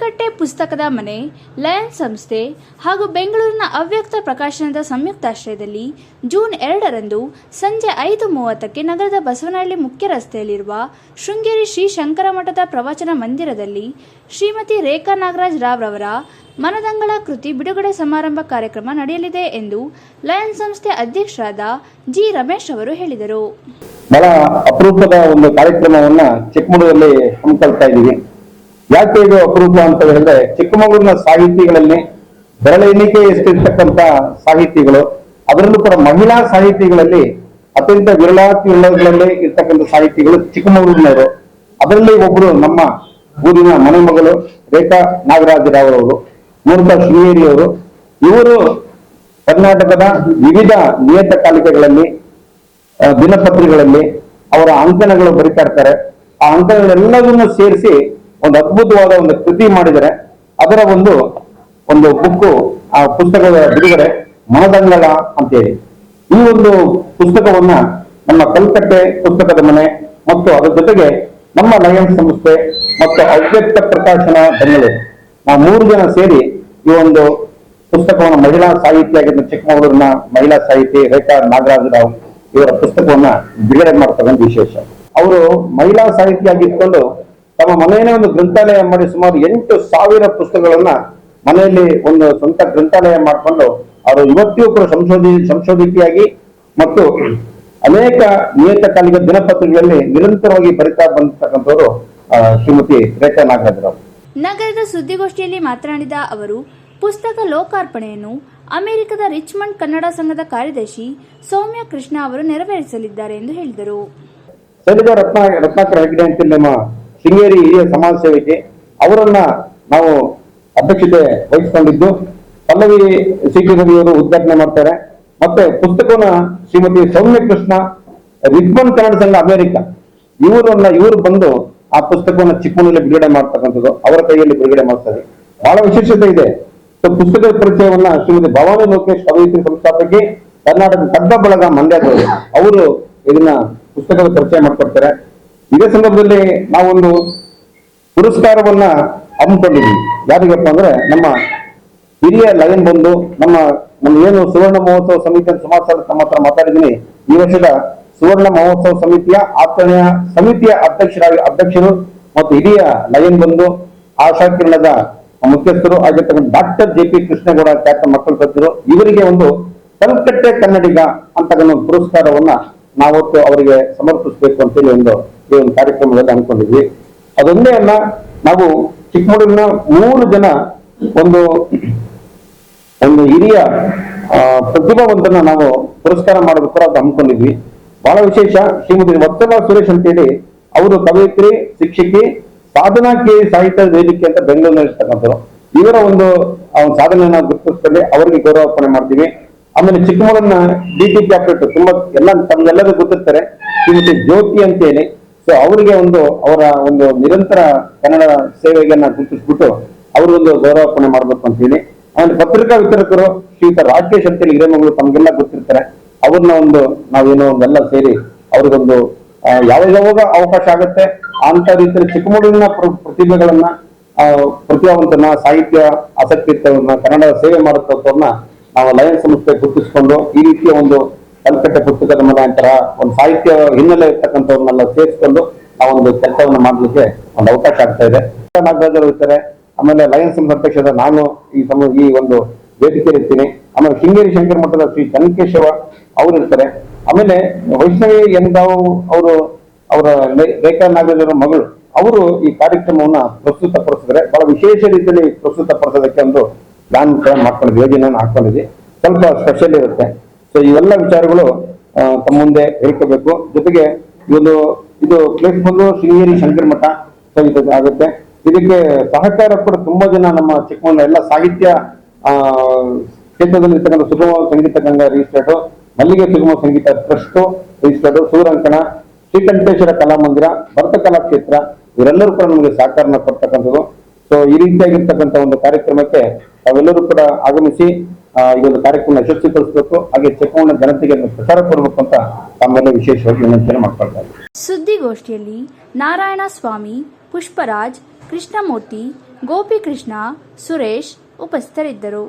ಕಲ್ಕಟ್ಟೆ ಪುಸ್ತಕದ ಮನೆ ಲಯನ್ ಸಂಸ್ಥೆ ಹಾಗೂ ಬೆಂಗಳೂರಿನ ಅವ್ಯಕ್ತ ಪ್ರಕಾಶನದ ಸಂಯುಕ್ತಾಶ್ರಯದಲ್ಲಿ ಜೂನ್ ಎರಡರಂದು ಸಂಜೆ ಐದು ಮೂವತ್ತಕ್ಕೆ ನಗರದ ಬಸವನಹಳ್ಳಿ ಮುಖ್ಯ ರಸ್ತೆಯಲ್ಲಿರುವ ಶೃಂಗೇರಿ ಶ್ರೀ ಶಂಕರ ಮಠದ ಪ್ರವಚನ ಮಂದಿರದಲ್ಲಿ ಶ್ರೀಮತಿ ರೇಖಾ ನಾಗರಾಜ್ ರಾವ್ ರವರ ಮನದಂಗಳ ಕೃತಿ ಬಿಡುಗಡೆ ಸಮಾರಂಭ ಕಾರ್ಯಕ್ರಮ ನಡೆಯಲಿದೆ ಎಂದು ಲಯನ್ ಸಂಸ್ಥೆ ಅಧ್ಯಕ್ಷರಾದ ಜಿ ರಮೇಶ್ ಅವರು ಹೇಳಿದರು. ಬಹಳ ಅಪರೂಪದ ಒಂದು ಕಾರ್ಯಕ್ರಮವನ್ನ ಚಿಕ್ಕಮಗಳೂರಲ್ಲಿ ಹಮ್ಮಿಕೊಳ್ತಾ ಇದ್ದೀವಿ. ಯಾಕೆ ಇದು ಅಪರೂಪ ಅಂತ ಹೇಳಿದ್ರೆ ಚಿಕ್ಕಮಗಳೂರಿನ ಸಾಹಿತಿಗಳಲ್ಲಿ ಬೆರಳ ಎಣಿಕೆ ಎಷ್ಟಿರ್ತಕ್ಕಂತ ಸಾಹಿತಿಗಳು, ಅದರಲ್ಲೂ ಕೂಡ ಮಹಿಳಾ ಸಾಹಿತಿಗಳಲ್ಲಿ ಅತ್ಯಂತ ವಿರಳಾತಿ ವಿರಳಗಳಲ್ಲಿ ಇರ್ತಕ್ಕಂಥ ಸಾಹಿತಿಗಳು ಚಿಕ್ಕಮಗಳೂರಿನವರು. ಅದರಲ್ಲಿ ಒಬ್ಬರು ನಮ್ಮ ಊರಿನ ಮನೆ ಮಗಳು ರೇಖಾ ನಾಗರಾಜರಾವ್ ಅವರು ಮೂರ್ತ ಶೃಂಗೇರಿ ಅವರು ಇವರು ಕರ್ನಾಟಕದ ವಿವಿಧ ನಿಯತಕಾಲಿಕೆಗಳಲ್ಲಿ ದಿನಪತ್ರಿಕೆಗಳಲ್ಲಿ ಅವರ ಅಂಕಣಗಳು ಬರಿತಾ ಇರ್ತಾರೆ. ಆ ಅಂಕಣಗಳೆಲ್ಲವನ್ನೂ ಸೇರಿಸಿ ಒಂದು ಅದ್ಭುತವಾದ ಒಂದು ಕೃತಿ ಮಾಡಿದರೆ ಅದರ ಒಂದು ಒಂದು ಬುಕ್ ಆ ಪುಸ್ತಕದ ಬಿಡುಗಡೆ ಮನದಂಗಳ ಅಂತೇಳಿ. ಈ ಒಂದು ಪುಸ್ತಕವನ್ನ ನಮ್ಮ ಕಲ್ಕಟ್ಟೆ ಪುಸ್ತಕದ ಮನೆ ಮತ್ತು ಅದರ ಜೊತೆಗೆ ನಮ್ಮ ಲಯನ್ ಸಂಸ್ಥೆ ಮತ್ತು ಅವ್ಯಕ್ತ ಪ್ರಕಾಶನ ಬೆಂಗಳೂರು ನಾವು ಮೂರು ಜನ ಸೇರಿ ಈ ಒಂದು ಪುಸ್ತಕವನ್ನು ಮಹಿಳಾ ಸಾಹಿತಿಯಾಗಿದ್ದ ಚಿಕ್ಕಮಗಳೂರಿನ ಮಹಿಳಾ ಸಾಹಿತಿ ರೇಖಾ ನಾಗರಾಜ ರಾವ್ ಇವರ ಪುಸ್ತಕವನ್ನ ಬಿಡುಗಡೆ ಮಾಡ್ತಕ್ಕಂಥ ವಿಶೇಷ. ಅವರು ಮಹಿಳಾ ಸಾಹಿತಿಯಾಗಿದ್ಕೊಂಡು ತಮ್ಮ ಮನೆಯನ್ನೇ ಒಂದು ಗ್ರಂಥಾಲಯ ಮಾಡಿ ಸುಮಾರು ಎಂಟು ಸಾವಿರ ಪುಸ್ತಕಗಳನ್ನ ಮನೆಯಲ್ಲಿ ಒಂದು ಸ್ವಂತ ಗ್ರಂಥಾಲಯ ಮಾಡಿಕೊಂಡು ಅವರು ಇವತ್ತಿಗೂ ಕೂಡ ಸಂಶೋಧಿ ಸಂಶೋಧಕಿಯಾಗಿ ಮತ್ತು ಅನೇಕ ನಿಯತಕಾಲಿಕ ದಿನಪತ್ರಿಕೆಗಳಲ್ಲಿ ನಿರಂತರವಾಗಿ ಬರಿತಾ ಬಂದಿರ್ತಕ್ಕಂಥವರು ಶ್ರೀಮತಿ ರೇಖಾ ನಾಗರಾಜ್ ರಾವ್. ನಗರದ ಸುದ್ದಿಗೋಷ್ಠಿಯಲ್ಲಿ ಮಾತನಾಡಿದ ಅವರು ಪುಸ್ತಕ ಲೋಕಾರ್ಪಣೆಯನ್ನು ಅಮೆರಿಕದ ರಿಚ್ಮಂಡ್ ಕನ್ನಡ ಸಂಘದ ಕಾರ್ಯದರ್ಶಿ ಸೌಮ್ಯ ಕೃಷ್ಣ ಅವರು ನೆರವೇರಿಸಲಿದ್ದಾರೆ ಎಂದು ಹೇಳಿದರು. ರತ್ನಾಕರ ಹೆಗ್ಡೆ ಅಂತ ನಮ್ಮ ಶೃಂಗೇರಿ ಹಿರಿಯ ಸಮಾಜ ಸೇವಕಿ, ಅವರನ್ನ ನಾವು ಅಧ್ಯಕ್ಷತೆ ವಹಿಸಿಕೊಂಡಿದ್ದು, ಪಲ್ಲವಿ ಸಿಟಿ ಉದ್ಘಾಟನೆ ಮಾಡ್ತಾರೆ. ಮತ್ತೆ ಪುಸ್ತಕವನ್ನ ಶ್ರೀಮತಿ ಸೌಮ್ಯ ಕೃಷ್ಣ ರಿಬ್ಬನ್ ಕನ್ನಡ ಸಂಘ ಅಮೆರಿಕ, ಇವರನ್ನ, ಇವರು ಬಂದು ಆ ಪುಸ್ತಕವನ್ನ ಚಿಕ್ಕಮಗಳೂರಲ್ಲಿ ಬಿಡುಗಡೆ ಮಾಡ್ತಕ್ಕಂಥದ್ದು ಅವರ ಕೈಯಲ್ಲಿ ಬಿಡುಗಡೆ ಮಾಡ್ತಾರೆ. ಬಹಳ ವಿಶೇಷತೆ ಇದೆ. ಸೊ, ಪುಸ್ತಕದ ಪರಿಚಯವನ್ನ ಶ್ರೀಮತಿ ಭವಾನಿ ಲೋಕೇಶ್ ಪದವಿ ಸಂಸ್ಥಾಪಕಿ, ಕರ್ನಾಟಕ ಕಡ್ಡ ಬಳಗ ಮಂಡ್ಯದವರು, ಅವರು ಇದನ್ನ ಪುಸ್ತಕದ ಪರಿಚಯ ಮಾಡ್ಕೊಡ್ತಾರೆ. ಇದೇ ಸಂದರ್ಭದಲ್ಲಿ ನಾವೊಂದು ಪುರಸ್ಕಾರವನ್ನ ಹಮ್ಮಿಕೊಂಡಿದ್ವಿ. ಯಾರಿಗಪ್ಪ ಅಂದ್ರೆ ನಮ್ಮ ಹಿರಿಯ ಲಯನ್ ಬಂದು ನಮ್ಮ ನಮ್ಮ ಏನು ಸುವರ್ಣ ಮಹೋತ್ಸವ ಸಮಿತಿ ಸುಮಾರು ಸಲ ತಮ್ಮ ಹತ್ರ ಮಾತಾಡಿದ್ದೀನಿ. ಈ ವರ್ಷದ ಸುವರ್ಣ ಮಹೋತ್ಸವ ಸಮಿತಿಯ ಆಚರಣೆಯ ಸಮಿತಿಯ ಅಧ್ಯಕ್ಷರಾಗಿ, ಅಧ್ಯಕ್ಷರು ಮತ್ತು ಹಿರಿಯ ಲಯನ್ ಬಂದು ಆಶಾ ಕಿರಣದ ಮುಖ್ಯಸ್ಥರು ಆಗಿರ್ತಕ್ಕಂಥ ಡಾಕ್ಟರ್ ಜೆ ಪಿ ಕೃಷ್ಣೇಗೌಡ ಖ್ಯಾತ ಮಕ್ಕಳು ಸತ್ತರು ಇವರಿಗೆ ಒಂದು ಕಲ್ಕಟ್ಟೆ ಕನ್ನಡಿಗ ಅಂತಕ್ಕಂಥ ಪುರಸ್ಕಾರವನ್ನ ನಾವತ್ತು ಅವರಿಗೆ ಸಮರ್ಪಿಸಬೇಕು ಅಂತೇಳಿ ಒಂದು ಈ ಒಂದು ಕಾರ್ಯಕ್ರಮದಲ್ಲಿ ಅನ್ಕೊಂಡಿದ್ವಿ ಅದೊಂದೇ ಅಲ್ಲ, ನಾವು ಚಿಕ್ಕಮಗಳೂರಿನ ಮೂರು ಜನ ಒಂದು ಒಂದು ಹಿರಿಯ ಪ್ರತಿಭಾವಂತನ ನಾವು ಪುರಸ್ಕಾರ ಮಾಡೋದು ಕೂಡ ಅದು ಹಮ್ಮಿಕೊಂಡಿದ್ವಿ. ಬಹಳ ವಿಶೇಷ, ಶ್ರೀಮತಿ ವತ್ಸಲ ಸುರೇಶ್ ಅಂತೇಳಿ, ಅವರು ಕವಯಿತ್ರಿ, ಶಿಕ್ಷಕಿ, ಸಾಧನಾ ಕೆ ಸಾಹಿತ್ಯ ವೇದಿಕೆ ಅಂತ ಬೆಂಗಳೂರಿನಲ್ಲಿರ್ತಕ್ಕಂಥವ್ರು ಇವರ ಒಂದು ಸಾಧನೆಯನ್ನ ಗುರುತಿಸ್ತಲ್ಲಿ ಅವರಿಗೆ ಗೌರವಾರ್ಪಣೆ ಮಾಡ್ತೀವಿ. ಆಮೇಲೆ ಚಿಕ್ಕಮಗಳೂರಿನ ಡಿ ಟಿ ಪಿ ತುಂಬಾ ಎಲ್ಲ ತಮ್ಗೆಲ್ಲರೂ ಗೊತ್ತಿರ್ತಾರೆ, ಶ್ರೀಮತಿ ಜ್ಯೋತಿ ಅಂತೇಳಿ. ಸೊ ಅವರಿಗೆ ಒಂದು, ಅವರ ಒಂದು ನಿರಂತರ ಕನ್ನಡ ಸೇವೆಯನ್ನ ಗುರುತಿಸ್ಬಿಟ್ಟು ಅವ್ರಿಗೊಂದು ಗೌರವಾರ್ಪಣೆ ಮಾಡ್ಬೇಕು ಅಂತ ಹೇಳಿ, ಆಮೇಲೆ ಪತ್ರಿಕಾ ವಿತರಕರು ಶ್ರೀಯುತ ರಾಕೇಶ್ ಅಂತೇಳಿ ಹಿರೇಮಗಳು ತಮಗೆಲ್ಲ ಗೊತ್ತಿರ್ತಾರೆ. ಅವ್ರನ್ನ ಒಂದು ನಾವೇನೋ ಒಂದೆಲ್ಲ ಸೇರಿ ಅವ್ರಿಗೊಂದು ಯಾವ ಯಾವಾಗ ಅವಕಾಶ ಆಗುತ್ತೆ, ಅಂತ ರೀತಿಯಲ್ಲಿ ಚಿಕ್ಕಮಗಳೂರಿನ ಪ್ರತಿಭೆಗಳನ್ನ ಪ್ರತಿಭಾವಂತನ ಸಾಹಿತ್ಯ ಆಸಕ್ತಿ ಕನ್ನಡ ಸೇವೆ ಮಾಡುತ್ತವ್ರನ್ನ ನಾವು ಲಯನ್ ಸಂಸ್ಥೆ ಗುರುತಿಸಿಕೊಂಡು ಈ ರೀತಿಯ ಒಂದು ಕಲ್ಕಟ್ಟೆ ಪುಸ್ತಕದ ಮನೆ ಅಂತರ ಒಂದು ಸಾಹಿತ್ಯ ಹಿನ್ನೆಲೆ ಇರ್ತಕ್ಕಂಥವ್ರನ್ನೆಲ್ಲ ಸೇರಿಸ್ಕೊಂಡು ಆ ಒಂದು ಕೆಲಸವನ್ನು ಮಾಡಲಿಕ್ಕೆ ಒಂದು ಅವಕಾಶ ಆಗ್ತಾ ಇದೆ. ನಾಗರಾಜರು ಇರ್ತಾರೆ. ಆಮೇಲೆ ಲಯನ್ಸ್ ಸಂಘ ಅಧ್ಯಕ್ಷರಾದ ನಾನು ಈ ಸಮ, ಈ ಒಂದು ವೇದಿಕೆ ಇರ್ತೀನಿ. ಆಮೇಲೆ ಶೃಂಗೇರಿ ಶಂಕರ ಮಠದ ಶ್ರೀ ಚನ್ನಕೇಶವ ಅವರು ಇರ್ತಾರೆ. ಆಮೇಲೆ ವೈಷ್ಣವಿ ಎಂದಾವು ಅವರು, ಅವರ ರೇಖಾ ನಾಗರಾಜರ ಮಗಳು, ಅವರು ಈ ಕಾರ್ಯಕ್ರಮವನ್ನ ಪ್ರಸ್ತುತಪಡಿಸಿದ್ರೆ ಬಹಳ ವಿಶೇಷ ರೀತಿಯಲ್ಲಿ ಪ್ರಸ್ತುತಪಡಿಸೋದಕ್ಕೆ ಒಂದು ಪ್ಲಾನ್ ಮಾಡ್ಕೊಂಡಿದ್ವಿ ಯೋಜನೆಯನ್ನು ಹಾಕೊಂಡಿದ್ವಿ ಸ್ವಲ್ಪ ಸ್ಪೆಷಲ್ ಇರುತ್ತೆ. ಸೊ ಇವೆಲ್ಲ ವಿಚಾರಗಳು ತಮ್ಮ ಮುಂದೆ ಹೇಳ್ಕೋಬೇಕು. ಜೊತೆಗೆ ಇದೊಂದು ಇದು ಪ್ಲೇಸ್ ಬಂದು ಶೃಂಗೇರಿ ಶಂಕರ ಮಠ ಆಗುತ್ತೆ. ಇದಕ್ಕೆ ಸಹಕಾರ ಕೂಡ ತುಂಬಾ ಜನ ನಮ್ಮ ಚಿಕ್ಕಮಗಳೂರು ಎಲ್ಲ ಸಾಹಿತ್ಯ ಕ್ಷೇತ್ರದಲ್ಲಿ ಇರ್ತಕ್ಕಂಥ ಸುಗಮ ಸಂಗೀತ ಗಂಗ ರಿಜಿಸ್ಟರ್ಡ್ ಮಲ್ಲಿಗೆ ಸುಗಮ ಸಂಗೀತ ಟ್ರಸ್ಟ್ ರಿಜಿಸ್ಟರ್ಡ್ ಸೂರಂಕಣ ಶ್ರೀಕಂಠೇಶ್ವರ ಕಲಾಮಂದಿರ ಭರತ ಕಲಾಕ್ಷೇತ್ರ ಇವರೆಲ್ಲರೂ ಕೂಡ ನಮಗೆ ಸಹಕಾರನ ಕೊಡ್ತಕ್ಕಂಥದ್ದು. ಸೊ ಈ ರೀತಿಯಾಗಿರ್ತಕ್ಕಂಥ ಒಂದು ಕಾರ್ಯಕ್ರಮಕ್ಕೆ ತಾವೆಲ್ಲರೂ ಕೂಡ ಆಗಮಿಸಿ ಈ ಒಂದು ಕಾರ್ಯಕ್ರಮ ಯಶಸ್ವಿಗೊಳಿಸಬೇಕು. ಹಾಗೆ ಚೆಕ್ಕೋಣ ಜನತೆಗೆ ಪ್ರಚಾರ ಕೊಡಬೇಕು ಅಂತ ತಮ್ಮೆಲ್ಲ ವಿಶೇಷವಾಗಿ ವಿನಂತಿಯನ್ನು ಮಾಡ್ಕೊಳ್ತಾ ಇದ್ದೀನಿ. ಸುದ್ದಿಗೋಷ್ಠಿಯಲ್ಲಿ ನಾರಾಯಣ ಸ್ವಾಮಿ, ಪುಷ್ಪರಾಜ್, ಕೃಷ್ಣಮೂರ್ತಿ, ಗೋಪಿಕೃಷ್ಣ, ಸುರೇಶ್ ಉಪಸ್ಥಿತರಿದ್ದರು.